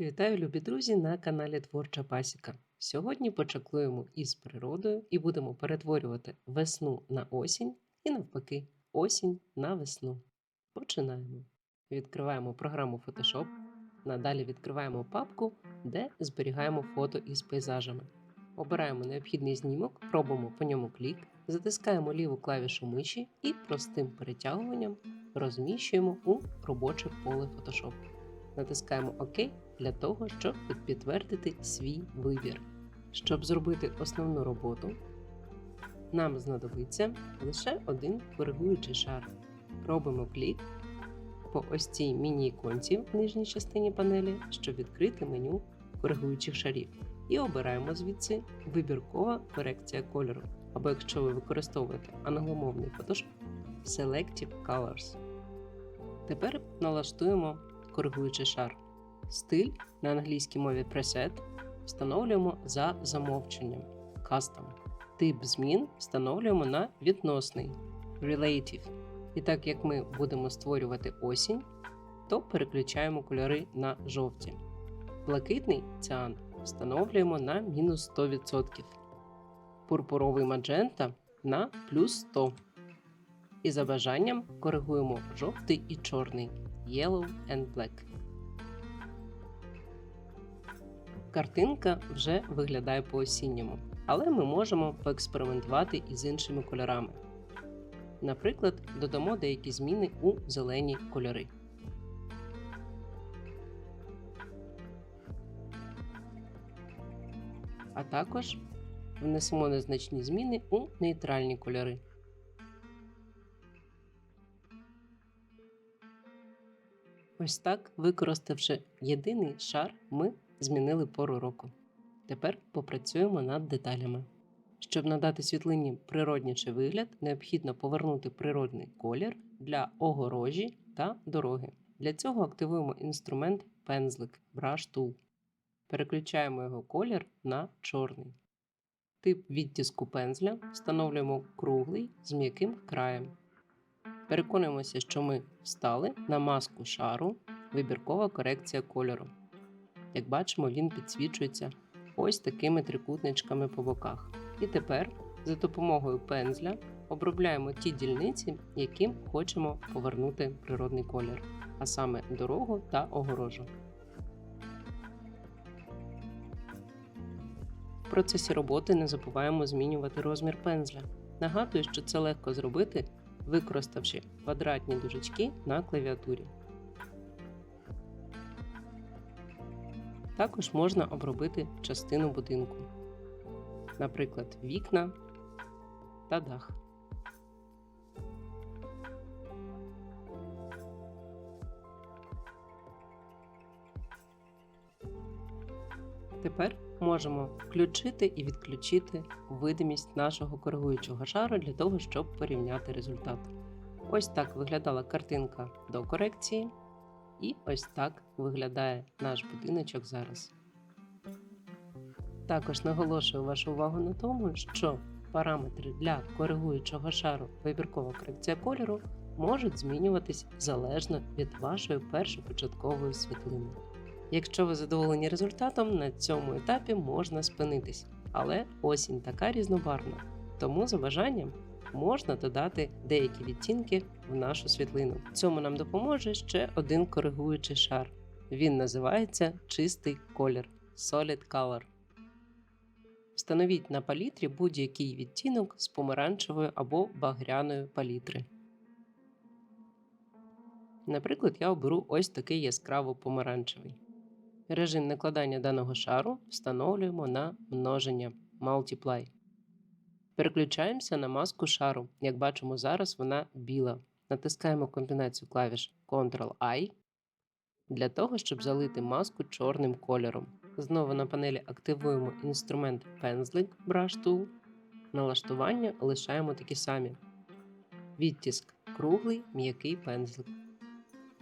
Вітаю, любі друзі, на каналі Творча Пасіка. Сьогодні почаклуємо із природою і будемо перетворювати весну на осінь і навпаки, осінь на весну. Починаємо. Відкриваємо програму Photoshop. Надалі відкриваємо папку, де зберігаємо фото із пейзажами. Обираємо необхідний знімок, робимо по ньому клік, затискаємо ліву клавішу миші і простим перетягуванням розміщуємо у робоче поле Photoshop. Натискаємо ОК для того, щоб підтвердити свій вибір. Щоб зробити основну роботу, нам знадобиться лише один коригуючий шар. Робимо клік по ось цій міні-іконці в нижній частині панелі, щоб відкрити меню коригуючих шарів. І обираємо звідси вибіркова корекція кольору. Або якщо ви використовуєте англомовний Photoshop Selective Colors. Тепер налаштуємо коригуючий шар. Стиль на англійській мові Preset встановлюємо за замовченням Custom. Тип змін встановлюємо на відносний Relative. І так як ми будемо створювати осінь, то переключаємо кольори на жовті. Блакитний ціан встановлюємо на мінус 100%. Пурпуровий маджента на плюс 100. І за бажанням коригуємо жовтий і чорний Yellow and Black. Картинка вже виглядає по-осінньому, але ми можемо поекспериментувати із іншими кольорами. Наприклад, додамо деякі зміни у зелені кольори. А також внесемо незначні зміни у нейтральні кольори. Ось так, використавши єдиний шар, ми змінили пору року. Тепер попрацюємо над деталями. Щоб надати світлині природніший вигляд, необхідно повернути природний колір для огорожі та дороги. Для цього активуємо інструмент пензлик Brush Tool. Переключаємо його колір на чорний. Тип відтиску пензля встановлюємо круглий з м'яким краєм. Переконуємося, що ми встали на маску шару вибіркова корекція кольору. Як бачимо, він підсвічується ось такими трикутничками по боках. І тепер за допомогою пензля обробляємо ті дільниці, яким хочемо повернути природний колір, а саме дорогу та огорожу. В процесі роботи не забуваємо змінювати розмір пензля. Нагадую, що це легко зробити, використавши квадратні дужечки на клавіатурі. Також можна обробити частину будинку, наприклад, вікна та дах. Тепер можемо включити і відключити видимість нашого коригуючого шару для того, щоб порівняти результат. Ось так виглядала картинка до корекції. І ось так виглядає наш будиночок зараз. Також наголошую вашу увагу на тому, що параметри для коригуючого шару вибіркова корекція кольору можуть змінюватись залежно від вашої першопочаткової світлини. Якщо ви задоволені результатом, на цьому етапі можна спинитись, але осінь така різнобарвна, тому за бажанням можна додати деякі відтінки в нашу світлину. Цьому нам допоможе ще один коригуючий шар. Він називається чистий колір Solid Color. Встановіть на палітрі будь-який відтінок з помаранчевої або багряної палітри. Наприклад, я оберу ось такий яскраво помаранчевий. Режим накладання даного шару встановлюємо на множення Multiply. Переключаємося на маску шару. Як бачимо, зараз вона біла. Натискаємо комбінацію клавіш Ctrl-I для того, щоб залити маску чорним кольором. Знову на панелі активуємо інструмент пензлик Brush Tool. Налаштування лишаємо такі самі. Відтиск круглий м'який пензлик.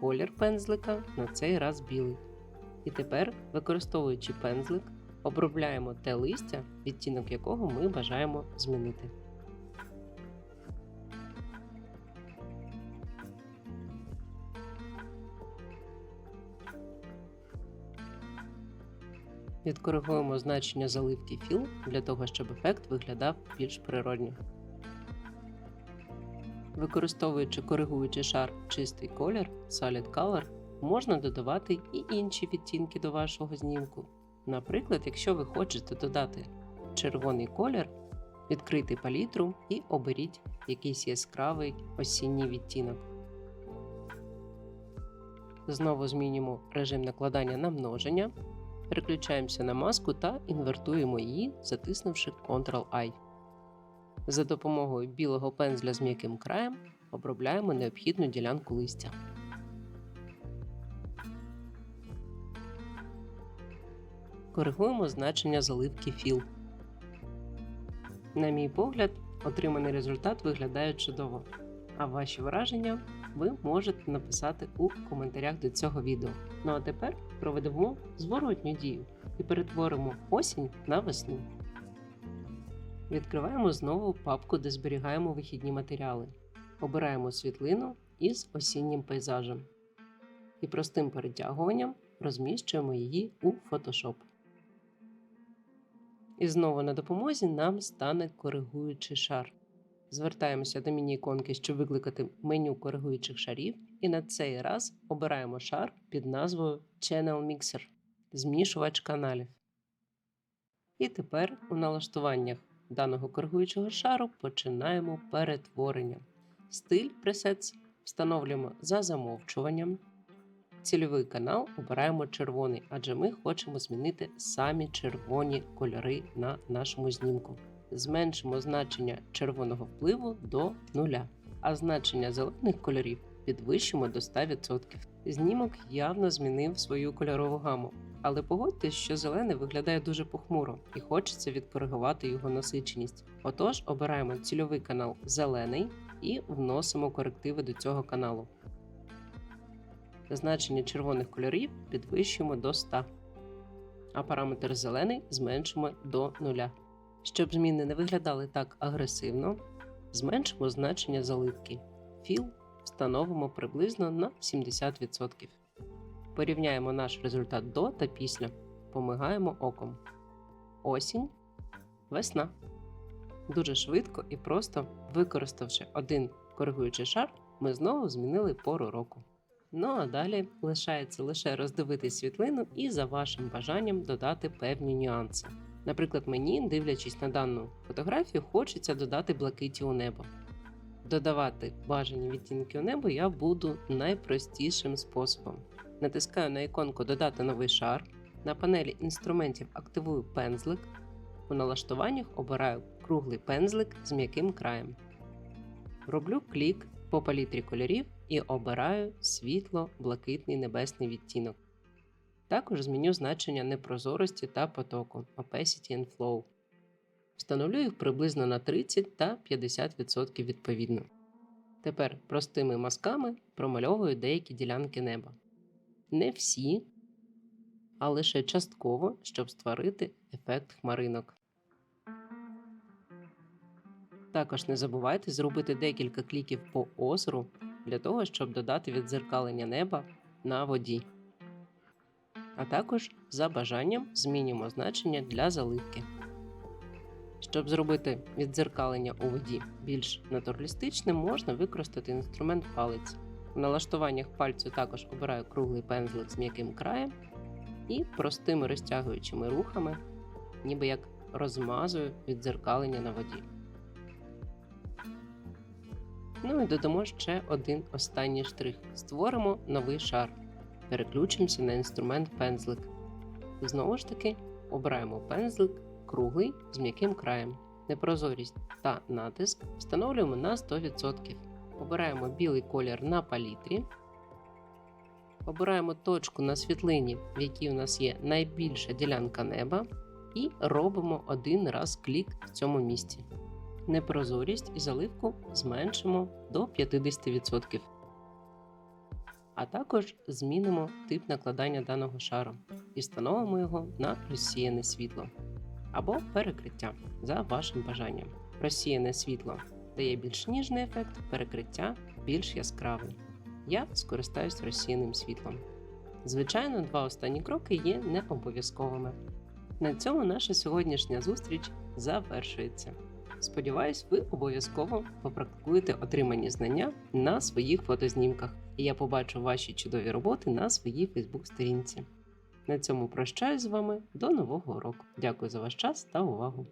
Колір пензлика на цей раз білий. І тепер, використовуючи пензлик, обробляємо те листя, відтінок якого ми бажаємо змінити. Відкоригуємо значення заливки Fill для того, щоб ефект виглядав більш природньо. Використовуючи коригуючий шар чистий колір Solid Color, можна додавати і інші відтінки до вашого знімку. Наприклад, якщо ви хочете додати червоний колір, відкрийте палітру і оберіть якийсь яскравий осінній відтінок. Знову змінюємо режим накладання на множення, переключаємося на маску та інвертуємо її, затиснувши Ctrl-I. За допомогою білого пензля з м'яким краєм обробляємо необхідну ділянку листя. Коригуємо значення заливки Fill. На мій погляд, отриманий результат виглядає чудово. А ваші враження ви можете написати у коментарях до цього відео. Ну а тепер проведемо зворотню дію і перетворимо осінь на весну. Відкриваємо знову папку, де зберігаємо вихідні матеріали. Обираємо світлину із осіннім пейзажем і простим перетягуванням розміщуємо її у Photoshop. І знову на допомозі нам стане коригуючий шар. Звертаємося до міні-іконки, щоб викликати меню коригуючих шарів, і на цей раз обираємо шар під назвою Channel Mixer змішувач каналів. І тепер у налаштуваннях даного коригуючого шару починаємо перетворення. Стиль Presets встановлюємо за замовчуванням. Цільовий канал обираємо червоний, адже ми хочемо змінити самі червоні кольори на нашому знімку. Зменшимо значення червоного впливу до нуля, а значення зелених кольорів підвищимо до 100%. Знімок явно змінив свою кольорову гаму, але погодьтесь, що зелений виглядає дуже похмуро і хочеться відкоригувати його насиченість. Отож, обираємо цільовий канал зелений і вносимо корективи до цього каналу. Значення червоних кольорів підвищуємо до 100, а параметр зелений зменшимо до 0. Щоб зміни не виглядали так агресивно, зменшимо значення заливки. Філ встановимо приблизно на 70%. Порівняємо наш результат до та після. Помигаємо оком. Осінь, весна. Дуже швидко і просто використавши один коригуючий шар, ми знову змінили пору року. Ну а далі лишається лише роздивитись світлину і за вашим бажанням додати певні нюанси. Наприклад, мені, дивлячись на дану фотографію, хочеться додати блакиті у небо. Додавати бажані відтінки у небо я буду найпростішим способом. Натискаю на іконку Додати новий шар. На панелі інструментів активую пензлик. У налаштуваннях обираю круглий пензлик з м'яким краєм. Роблю клік по палітрі кольорів і обираю світло-блакитний небесний відтінок. Також зміню значення непрозорості та потоку Opacity and Flow. Встановлю їх приблизно на 30 та 50% відповідно. Тепер простими мазками промальовую деякі ділянки неба. Не всі, а лише частково, щоб створити ефект хмаринок. Також не забувайте зробити декілька кліків по озеру для того, щоб додати відзеркалення неба на воді. А також за бажанням змінюємо значення для заливки. Щоб зробити віддзеркалення у воді більш натуралістичним, можна використати інструмент палець. В налаштуваннях пальцю також обираю круглий пензлик з м'яким краєм і простими розтягуючими рухами, ніби як розмазую віддзеркалення на воді. Ну і додамо ще один останній штрих. Створимо новий шар. Переключимося на інструмент пензлик. Знову ж таки, обираємо пензлик круглий з м'яким краєм. Непрозорість та натиск встановлюємо на 100%. Обираємо білий колір на палітрі. Обираємо точку на світлині, в якій у нас є найбільша ділянка неба, і робимо один раз клік в цьому місці. Непрозорість і заливку зменшимо до 50%. А також змінимо тип накладання даного шару і встановимо його на розсіяне світло або перекриття за вашим бажанням. Розсіяне світло дає більш ніжний ефект, перекриття більш яскравий. Я скористаюсь розсіяним світлом. Звичайно, два останні кроки є не обов'язковими. На цьому наша сьогоднішня зустріч завершується. Сподіваюсь, ви обов'язково попрактикуєте отримані знання на своїх фотознімках, і я побачу ваші чудові роботи на своїй Фейсбук-сторінці. На цьому прощаюсь з вами до нового року. Дякую за ваш час та увагу!